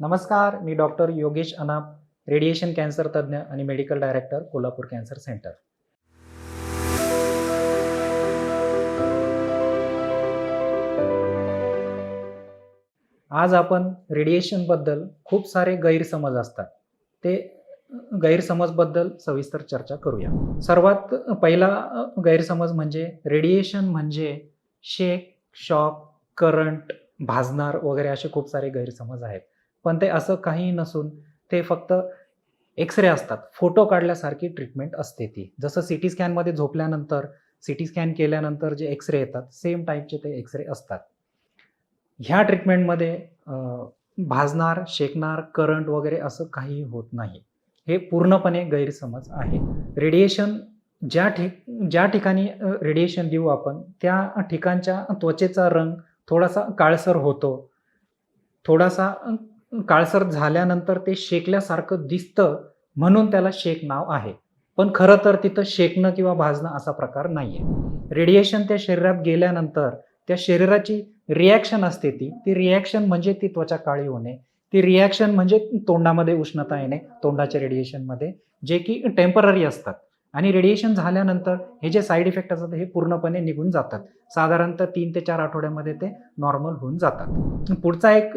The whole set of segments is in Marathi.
नमस्कार मी डॉक्टर योगेश अनाप रेडिएशन कॅन्सर तज्ज्ञ आणि medical director Kolhapur cancer centre. आज आपण रेडिएशनबद्दल खूप सारे गैरसमज असतात. ते गैरसमजबद्दल सविस्तर चर्चा करूया. सर्वात पहिला गैरसमज म्हणजे रेडिएशन म्हणजे शेक शॉक करंट भाजणार वगैरे असे खूप सारे गैरसमज आहेत. पण ते असं काही नसून ते फक्त एक्सरे असतात. फोटो काढल्यासारखी ट्रीटमेंट असते ती. जसं सी टी स्कॅनमध्ये झोपल्यानंतर सी टी स्कॅन केल्यानंतर जे एक्सरे येतात सेम टाईपचे ते एक्सरे असतात. ह्या ट्रीटमेंटमध्ये भाजणार शेकणार करंट वगैरे असं काही होत नाही. हे पूर्णपणे गैरसमज आहे. रेडिएशन ज्या ठिक ज्या ठिकाणी रेडिएशन देऊ आपण त्या ठिकाणच्या त्वचेचा रंग थोडासा काळसर होतो. थोडासा काळसर झाल्यानंतर ते शेकल्यासारखं दिसतं म्हणून त्याला शेक नाव आहे. पण खरं तर तिथं शेकणं किंवा भाजणं असा प्रकार नाही आहे रेडिएशन त्या शरीरात गेल्यानंतर त्या शरीराची रिॲक्शन असते ती. ती रिॲक्शन म्हणजे ती त्वचा काळी होणे. ती रिॲक्शन म्हणजे तोंडामध्ये उष्णता येणे तोंडाच्या रेडिएशनमध्ये जे की टेंपररी असतात. आणि रेडिएशन झाल्यानंतर हे जे साईड इफेक्ट असतात हे पूर्णपणे निघून जातात. साधारणतः तीन ते चार आठवड्यामध्ये ते नॉर्मल होऊन जातात. पुढचा एक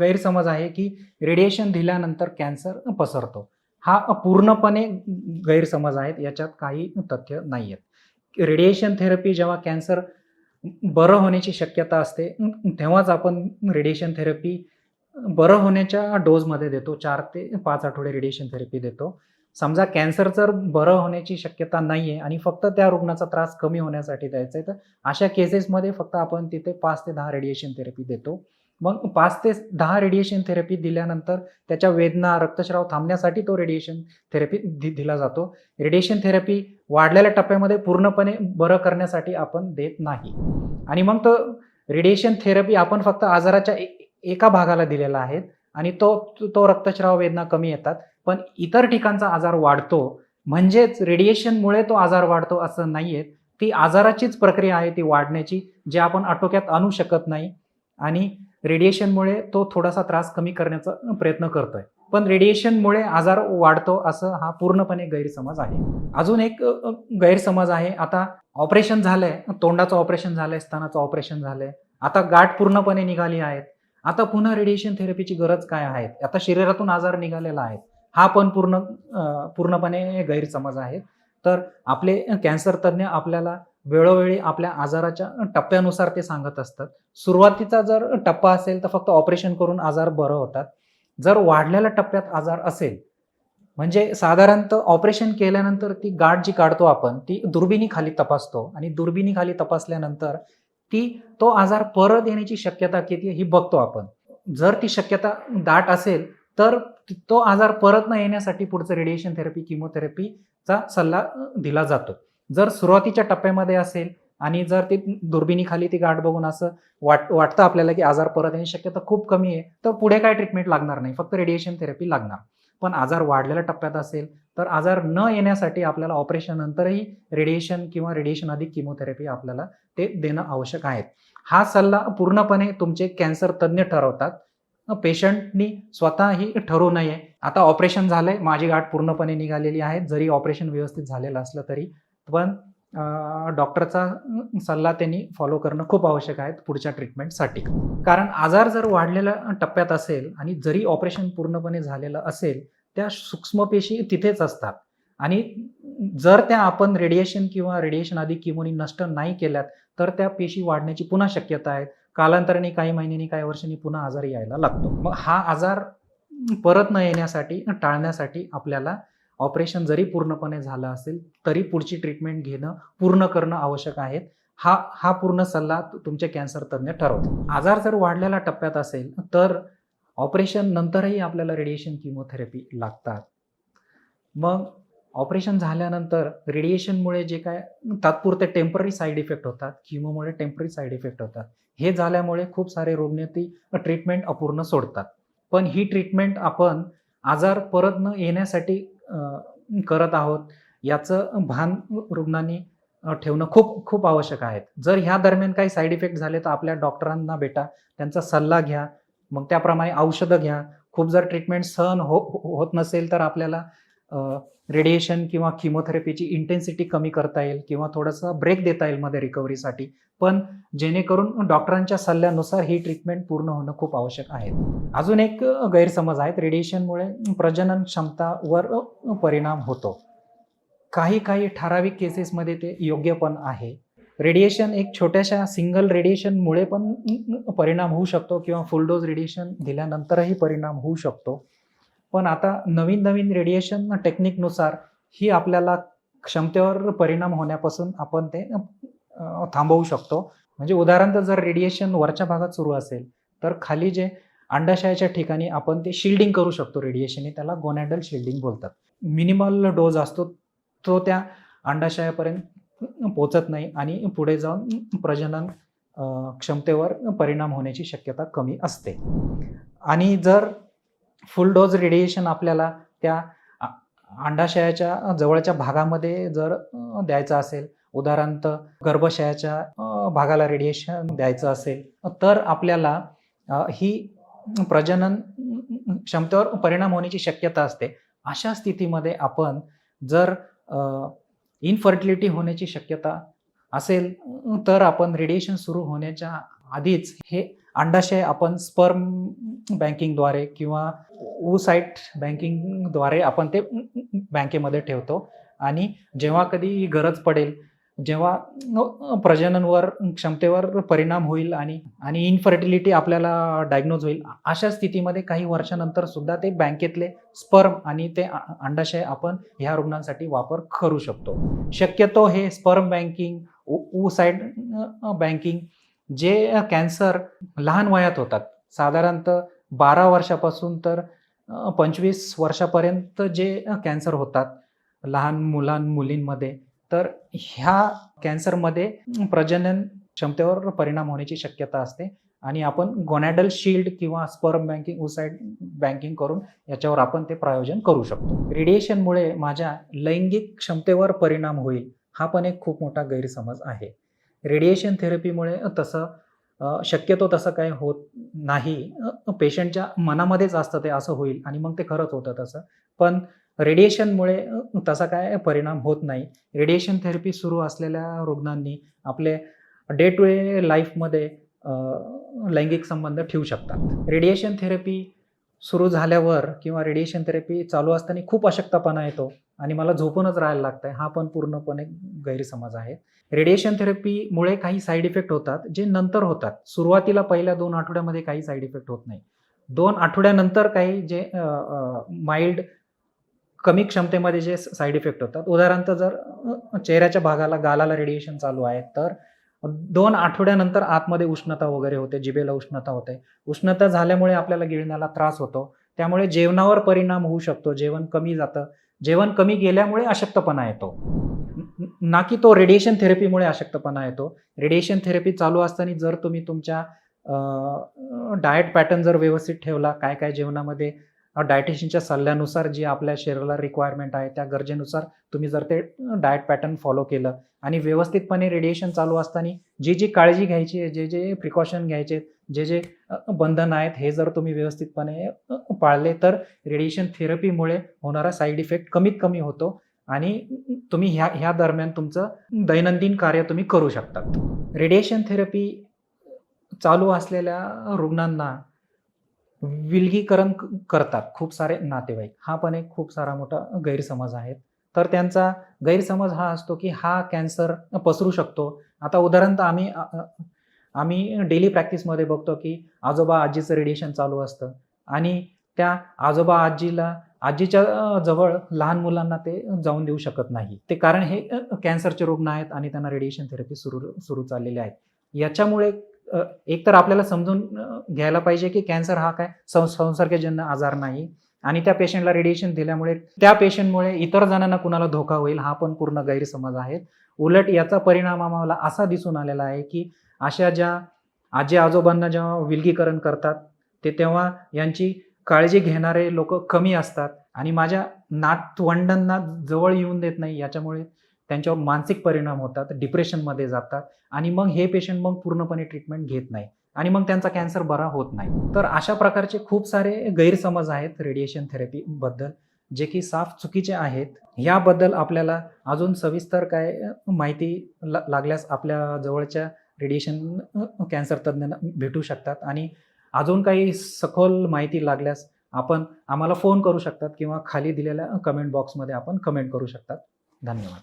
गैरसमज आहे की रेडिएशन दिल्यानंतर कॅन्सर पसरतो. हा पूर्णपणे गैरसमज आहेत याच्यात काही तथ्य नाही आहेत रेडिएशन थेरपी जेव्हा कॅन्सर बरं होण्याची शक्यता असते तेव्हाच आपण रेडिएशन थेरपी बरं होण्याच्या डोजमध्ये देतो. चार ते पाच आठवडे रेडिएशन थेरपी देतो. समजा कॅन्सर जर बरं होण्याची शक्यता नाही आहे आणि फक्त त्या रुग्णाचा त्रास कमी होण्यासाठी द्यायचा आहे तर अशा केसेसमध्ये फक्त आपण तिथे पाच ते दहा रेडिएशन थेरपी देतो. मग पाच ते दहा रेडिएशन थेरपी दिल्यानंतर त्याच्या वेदना रक्तस्राव थांबण्यासाठी तो रेडिएशन थेरपी दि दिला जातो. रेडिएशन थेरपी वाढलेल्या टप्प्यामध्ये पूर्णपणे बरं करण्यासाठी आपण देत नाही. आणि मग तो रेडिएशन थेरपी आपण फक्त आजाराच्या ए- एका भागाला दिलेला आहे. आणि तो तो रक्तस्राव वेदना कमी येतात. पण इतर ठिकाणचा आजार वाढतो. म्हणजेच रेडिएशनमुळे तो आजार वाढतो असं नाहीये. ती आजाराचीच प्रक्रिया आहे ती वाढण्याची जे आपण आटोक्यात आणू शकत नाही. आणि रेडिएशनमुळे तो थोडासा त्रास कमी करण्याचा प्रयत्न करतोय. पण रेडिएशनमुळे आजार वाढतो असं हा पूर्णपणे गैरसमज आहे. अजून एक गैरसमज आहे. आता ऑपरेशन झालंय. तोंडाचं ऑपरेशन झालंय स्तनाचं ऑपरेशन झालंय. आता गाठ पूर्णपणे निघाली आहेत. आता पुन्हा रेडिएशन थेरपीची गरज काय आहे? आता शरीरातून आजार निघालेला आहे हा पण पूर्ण पूर्णपणे गैरसमज आहे. तर आपले कॅन्सर तज्ज्ञ आपल्याला वेळोवेळी आपल्या आजाराच्या टप्प्यानुसार ते सांगत असतात. सुरुवातीचा जर टप्पा असेल तर फक्त ऑपरेशन करून आजार बरं होतात. जर वाढलेल्या टप्प्यात आजार असेल म्हणजे साधारणतः ऑपरेशन केल्यानंतर ती गाठ जी काढतो आपण ती दुर्बिणीखाली तपासतो. आणि दुर्बिणीखाली तपासल्यानंतर ती तो आजार परत येण्याची शक्यता किती आहे ही बघतो आपण. जर ती शक्यता दाट असेल तर तो आजार परत न येण्यासाठी पुढचं रेडिएशन थेरपी किमोथेरपीचा सल्ला दिला जातो. जर सुरुवातीच्या टप्प्यामध्ये असेल आणि जर ती दुर्बिणीखाली ती गाठ बघून असं वाट वाटतं आपल्याला की आजार परत येण्याची शक्यता खूप कमी आहे तर पुढे काय ट्रीटमेंट लागणार नाही फक्त रेडिएशन थेरपी लागणार. पण आजार वाढलेल्या टप्प्यात असेल तर आजार न येण्यासाठी आपल्याला ऑपरेशन नंतरही रेडिएशन किंवा रेडिएशन अधिक किमोथेरपी आपल्याला ते देणं आवश्यक आहे. हा सल्ला पूर्णपणे तुमचे कॅन्सर तज्ज्ञ ठरवतात. पेशंटनी स्वतःही ठरवू नये. आता ऑपरेशन झालंय माझी गाठ पूर्णपणे निघालेली आहे. जरी ऑपरेशन व्यवस्थित झालेलं असलं तरी पण डॉक्टरचा सल्ला त्यांनी फॉलो करणं खूप आवश्यक आहे पुढच्या ट्रीटमेंटसाठी कारण आजार जर वाढलेल्या टप्प्यात असेल आणि जरी ऑपरेशन पूर्णपणे झालेलं असेल त्या सूक्ष्मपेशी तिथेच असतात. आणि जर त्या आपण रेडिएशन किंवा रेडिएशन आधी किमोनी नष्ट नाही केल्यात तर त्या पेशी वाढण्याची पुन्हा शक्यता आहे. कालांतराने काही महिन्यांनी काही वर्षांनी पुन्हा आजार यायला लागतो. मग हा आजार परत न येण्यासाठी टाळण्यासाठी आपल्याला ऑपरेशन जरी पूर्णपणे झालं असेल तरी पुढची ट्रीटमेंट घेणं पूर्ण करणं आवश्यक आहे. हा हा पूर्ण सल्ला तुमचे कॅन्सर तज्ज्ञ ठरवतो आजार जर वाढलेल्या टप्प्यात असेल तर ऑपरेशन नंतरही आपल्याला रेडिएशन किमोथेरपी लागतात. मग ऑपरेशन झाल्यानंतर रेडिएशनमुळे जे काय तात्पुरते टेंपररी साईड इफेक्ट होतात किमोमुळे टेंपररी साईड इफेक्ट होतात. हे झाल्यामुळे खूप सारे रुग्ण ती ट्रीटमेंट अपूर्ण सोडतात. पण ही ट्रीटमेंट आपण आजार परत न येण्यासाठी करत आहोत याचं भान रुग्णांनी ठेवणं खूप खूप आवश्यक आहे जर ह्या दरम्यान काही साईड इफेक्ट झाले तर आपल्या डॉक्टरांना भेटा त्यांचा सल्ला घ्या मग त्याप्रमाणे औषधं घ्या. खूप जर ट्रीटमेंट सहन हो हो- होत नसेल तर आपल्याला रेडिएशन किंवा किमोथेरपीची इंटेन्सिटी कमी करता येईल किंवा थोडंसं ब्रेक देता येईल मध्ये रिकव्हरीसाठी पण जेणेकरून डॉक्टरांच्या सल्ल्यानुसार ही ट्रीटमेंट पूर्ण होणं खूप आवश्यक आहे. अजून एक गैरसमज आहेत. रेडिएशनमुळे प्रजनन क्षमतावर परिणाम होतो. काही काही ठराविक केसेसमध्ये ते योग्य पण आहे. रेडिएशन एक छोट्याशा सिंगल रेडिएशनमुळे पण परिणाम होऊ शकतो किंवा फुल डोज रेडिएशन दिल्यानंतरही परिणाम होऊ शकतो. पण आता नवीन नवीन रेडिएशन टेक्निकनुसार ही आपल्याला क्षमतेवर परिणाम होण्यापासून आपण ते थांबवू शकतो. म्हणजे उदाहरणार्थ जर रेडिएशन वरच्या भागात सुरू असेल तर खाली जे अंडाशयाच्या ठिकाणी आपण ते शिल्डिंग करू शकतो. रेडिएशनने त्याला गोनॅडल शिल्डिंग बोलतात. मिनिमल डोज असतो तो त्या अंडाशयापर्यंत पोचत नाही आणि पुढे जाऊन प्रजनन क्षमतेवर परिणाम होण्याची शक्यता कमी असते. आणि जर फुल डोज रेडिएशन आपल्याला त्या अंडाशयाच्या जवळच्या भागामध्ये जर द्यायचं असेल उदाहरणार्थ गर्भाशयाच्या भागाला रेडिएशन द्यायचं असेल तर आपल्याला ही प्रजनन क्षमतेवर परिणाम होण्याची शक्यता असते. अशा स्थितीमध्ये आपण जर इनफर्टिलिटी होण्याची शक्यता असेल तर आपण रेडिएशन सुरू होण्याच्या आधीच हे अंडाशय आपण स्पर्म बँकिंगद्वारे किंवा ऊसाईट बँकिंगद्वारे आपण ते बँकेमध्ये ठेवतो. आणि जेव्हा कधी गरज पडेल जेव्हा प्रजननवर क्षमतेवर परिणाम होईल आणि आणि इनफर्टिलिटी आपल्याला डायग्नोज होईल अशा स्थितीमध्ये काही वर्षानंतर सुद्धा ते बँकेतले स्पर्म आणि ते अंडाशय आपण ह्या रुग्णांसाठी वापर करू शकतो. शक्यतो हे स्पर्म बँकिंग ओसाईड बँकिंग जे कॅन्सर लहान वयात होतात. साधारणतः बारा वर्षापासून तर पंचवीस वर्षापर्यंत जे कॅन्सर होतात लहान मुलां मुलींमध्ये तर ह्या कॅन्सरमध्ये प्रजनन क्षमतेवर परिणाम होण्याची शक्यता असते. आणि आपण गोनॅडल शिल्ड किंवा स्पर्म बँकिंग उसाईड बँकिंग करून याच्यावर आपण ते प्रयोजन करू शकतो. रेडिएशनमुळे माझ्या लैंगिक क्षमतेवर परिणाम होईल हा पण एक खूप मोठा गैरसमज आहे. रेडिएशन थेरपीमुळे तसं शक्यतो तसं काही होत नाही. पेशंटच्या मनामध्येच असतं ते असं होईल आणि मग ते खरंच होतं तसं. पण रेडिएशनमुळे तसा काय परिणाम होत नाही. रेडिएशन थेरपी सुरू असलेल्या रुग्णांनी आपले डे टू डे लाईफमध्ये लैंगिक संबंध ठेवू शकतात. रेडिएशन थेरपी सुरू झाल्यावर किंवा रेडिएशन थेरपी चालू असताना खूप अशक्तपणा येतो आणि मला झोपूनच राहायला लागतंय. हा पण पूर्णपणे गैरसमज आहे. रेडिएशन थेरपीमुळे काही साईड इफेक्ट होतात जे नंतर होतात. सुरुवातीला पहिल्या दोन आठवड्यामध्ये काही साईड इफेक्ट होत नाही. दोन आठवड्यानंतर काही जे माइल्ड कमी क्षमतेमध्ये जे साईड इफेक्ट होतात. उदाहरणार्थ जर चेहऱ्याच्या भागाला गालाला रेडिएशन चालू आहे तर दोन आठवड्यानंतर आतमध्ये उष्णता वगैरे होते जिभेला उष्णता होते. उष्णता झाल्यामुळे आपल्याला गिळण्याला त्रास होतो. त्यामुळे जेवणावर परिणाम होऊ शकतो. जेवण कमी जातं. जेवण कमी गेल्यामुळे अशक्तपणा येतो. ना की तो रेडिएशन थेरपीमुळे अशक्तपणा येतो. रेडिएशन थेरपी चालू असताना जर तुम्ही तुमच्या डाएट पॅटर्न जर व्यवस्थित ठेवला काय काय जेवणामध्ये डायटिशियनच्या सल्ल्यानुसार जी आपल्या शरीराला रिक्वायरमेंट आहे त्या गरजेनुसार तुम्ही जर ते डाएट पॅटर्न फॉलो केलं. आणि व्यवस्थितपणे रेडिएशन चालू असताना जी जी काळजी घ्यायची आहे जे जे प्रिकॉशन घ्यायचे जे जे बंधन आहेत हे जर तुम्ही व्यवस्थितपणे पाळले तर रेडिएशन थेरपीमुळे होणारा साईड इफेक्ट कमीत कमी होतो. आणि तुम्ही ह्या ह्या दरम्यान तुमचं दैनंदिन कार्य तुम्ही करू शकतात. रेडिएशन थेरपी चालू असलेल्या रुग्णांना विलगीकरण क- करतात खूप सारे नातेवाईक. हा पण एक खूप सारा मोठा गैरसमज आहे तर त्यांचा गैरसमज हा असतो की हा कॅन्सर पसरू शकतो. आता उदाहरणतः आम्ही आम्ही डेली प्रॅक्टिसमध्ये बघतो की आजोबा आजीचं रेडिएशन चालू असतं आणि त्या आजोबा आजीला आजीच्या जवळ लहान मुलांना ते जाऊन देऊ शकत नाही. ते कारण हे कॅन्सरचे रुग्ण आहेत आणि त्यांना रेडिएशन थेरपी सुरू सुरू चाललेली आहेत. याच्यामुळे एक तर आपल्याला समजून घ्यायला पाहिजे की कॅन्सर हा काय? संसर्गजन्य आजार नाही. आणि त्या पेशंटला रेडिएशन दिल्यामुळे त्या पेशंटमुळे इतर जणांना कुणाला धोका होईल हा पण पूर्ण गैरसमज आहे. उलट याचा परिणाम आम्हाला असा दिसून आलेला आहे की अशा ज्या आजी आजोबांना जेव्हा विलगीकरण करतात ते तेव्हा यांची काळजी घेणारे लोक कमी असतात. आणि माझ्या नातवंडांना जवळ येऊन देत नाही याच्यामुळे त्यांच्यावर मानसिक परिणाम होतात डिप्रेशनमध्ये जातात आणि मग हे पेशंट मग पूर्णपणे ट्रीटमेंट घेत नाही आणि मग त्यांचा कॅन्सर बरा होत नाही. तर अशा प्रकारचे खूप सारे गैरसमज आहेत रेडिएशन थेरपीबद्दल जे की साफ चुकीचे आहेत. याबद्दल आपल्याला अजून सविस्तर काय माहिती ला- लागल्यास आपल्या जवळच्या रेडिएशन कॅन्सर तज्ज्ञांना भेटू शकतात. आणि अजून काही सखोल माहिती लागल्यास आपण आम्हाला फोन करू शकतात किंवा खाली दिलेल्या कमेंट बॉक्समध्ये आपण कमेंट करू शकतात. धन्यवाद.